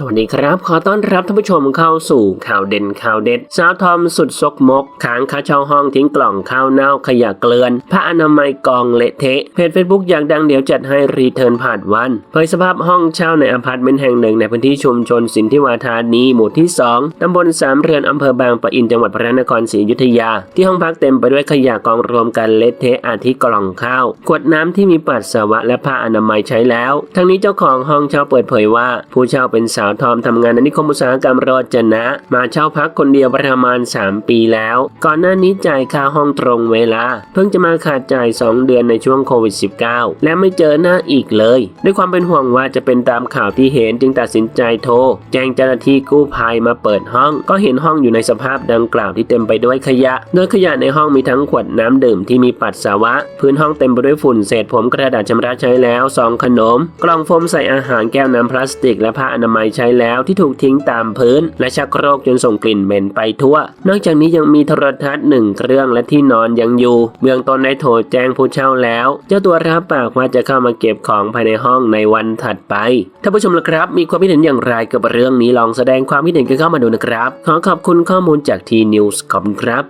สวัสดีครับ ขอต้อนรับท่านผู้ชมเข้าสู่ข่าวเด่นข่าวเด็ด สาวทอมสุดซกมกค้างค่าเช่าห้องทิ้งกล่องข้าวเน่าขยะเกลือนผ้าอนามัยกองเละเทะเพจเฟซบุ๊กอยากดังเดี๋ยวจัดให้รีเทิร์นผ่านวันเผยสภาพห้องเช่าในอพาร์ตเมนต์แห่งหนึ่งในพื้นที่ชุมชนสินทิวาธานีหมู่ที่ 2 ตำบลสามเรือนอำเภอบางปะอินจังหวัดพระนครศรีอยุธยา ที่ห้องพักเต็มไปด้วยขยะกองรวมกันเละเทะอาทิกล่องข้าวขวดน้ำที่มีปัสสาวะและผ้าอนามัยใช้แล้ว ทั้งนี้เจ้าของห้องเช่าเปิดเผยว่า ผู้เช่าเป็นสาวทอมทำงานในนิคมอุตสาหกรรมโรจนะ มาเช่าพักคนเดียวประมาณ 3 ปีแล้ว ก่อนหน้านี้จ่ายค่าห้องตรงเวลา เพิ่งจะมาขาดจ่าย 2 เดือนในช่วงโควิด -19 และไม่เจอหน้าอีกเลย ด้วยความเป็นห่วงว่าจะเป็นตามข่าวที่เห็นจึงตัดสินใจโทร แจ้งเจ้าหน้าที่กู้ภัยมาเปิดห้อง ก็เห็นห้องอยู่ในสภาพดังกล่าวที่เต็มไปด้วยขยะ โดยขยะในห้องมีทั้งขวดน้ำดื่มที่มีปัสสาวะ พื้นห้องเต็มไปด้วยฝุ่นเศษผมกระดาษชำระใช้แล้วซองขนม กล่องโฟมใส่อาหารแก้วน้ำพลาสติกและผ้าอนามัยใช้แล้วที่ถูกทิ้งตามพื้น และชักโครกจนส่งกลิ่นเหม็นไปทั่ว นอกจากนี้ยังมีโทรทัศน์หนึ่งเครื่องและที่นอนยังอยู่ เบื้องต้นได้โทรแจ้งผู้เช่าแล้ว เจ้าตัวรับปากว่าจะเข้ามาเก็บของภายในห้องในวันถัดไปท่านผู้ชมละครับ มีความคิดเห็นอย่างไรกับเรื่องนี้ลองแสดงความคิดเห็นกันเข้ามาดูนะครับ ขอขอบคุณข้อมูลจากทีนิวส์ขอบคุณครับ